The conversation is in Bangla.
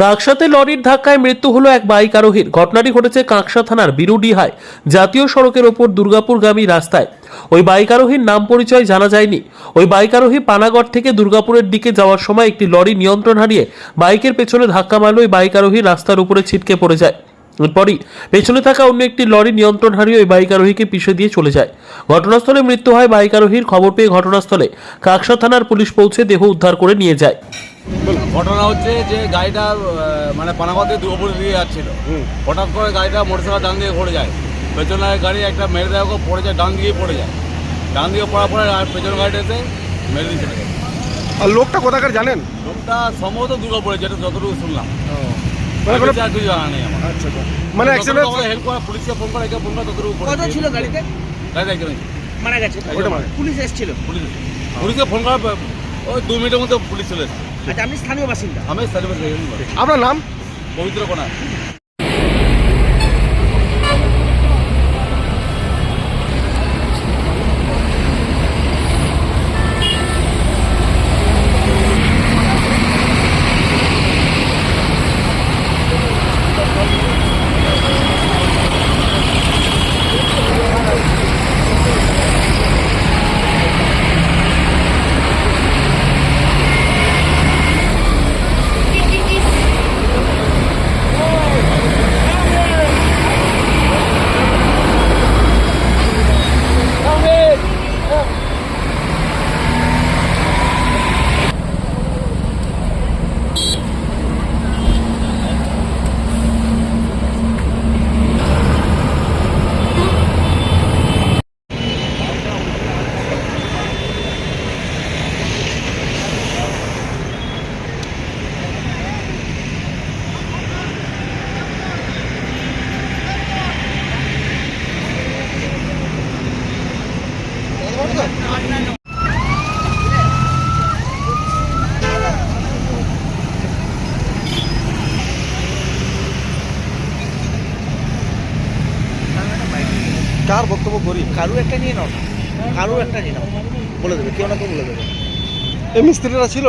কাকসাতে লরির ধাক্কায় মৃত্যু হলো এক বাইক আরোহীর। ঘটনাটি ঘটেছে কাঁকসা থানার বিরুডিহায়, জাতীয় সড়কের ওপর দুর্গাপুরগামী রাস্তায়। ওই বাইক আরোহীর নাম পরিচয় জানা যায়নি। ওই বাইক আরোহী পানাগড় থেকে দুর্গাপুরের দিকে যাওয়ার সময় একটি লরি নিয়ন্ত্রণ হারিয়ে বাইকের পেছনে ধাক্কা মারল ওই বাইক আরোহী রাস্তার উপরে ছিটকে পড়ে যায়। এরপরই পেছনে থাকা অন্য একটি লরি নিয়ন্ত্রণ হারিয়ে ওই বাইক আরোহীকে পিষে দিয়ে চলে যায়। ঘটনাস্থলে মৃত্যু হয় বাইক আরোহীর। খবর পেয়ে ঘটনাস্থলে কাকসা থানার পুলিশ পৌঁছে দেহ উদ্ধার করে নিয়ে যায়। ঘটনা হচ্ছে যে গাড়িটা মানে পানাগতে দুপুর দিয়ে যাচ্ছিল। হঠাৎ করে গাড়িটা মোটরসাইকেল ডান দিকে পড়ে যায়। পেছনে গাড়ি একটা মেরে দেওয়া পড়ে যায় ডান দিকে পড়ে যায়। ডান দিকে পড়ার পরে আর পেছনের গাড়িটা এসে মেরে দিয়ে চলে যায় আর লোকটা কোথাকার জানেন? লোকটা সম্ভবত দুর্গা পড়ে যেটা যতটুকু শুনলাম। মানে আচ্ছা আচ্ছা। মানে অ্যাক্সিডেন্ট হেল্প করা পুলিশকে ফোন করা ফোন করা ততটুকু কত ছিল গাড়িতে? গাড়িতে একজন মারা গেছে। পুলিশ এসেছিল। পুলিশ পুলিশকে ফোন করা ওই দু মিনিটের মধ্যে পুলিশ চলে এসেছে। আচ্ছা আপনি স্থানীয় বাসিন্দা? আমি স্থানীয় বাসিন্দা। আপনার নাম? পবিত্র কোনা কার বক্তব্য করি কারু একটা নিয়ে নাও কারু একটা নিয়ে নাও। বলে দেবে, কেউ না কেউ বলে দেবে। এই মিস্ত্রিরা ছিল?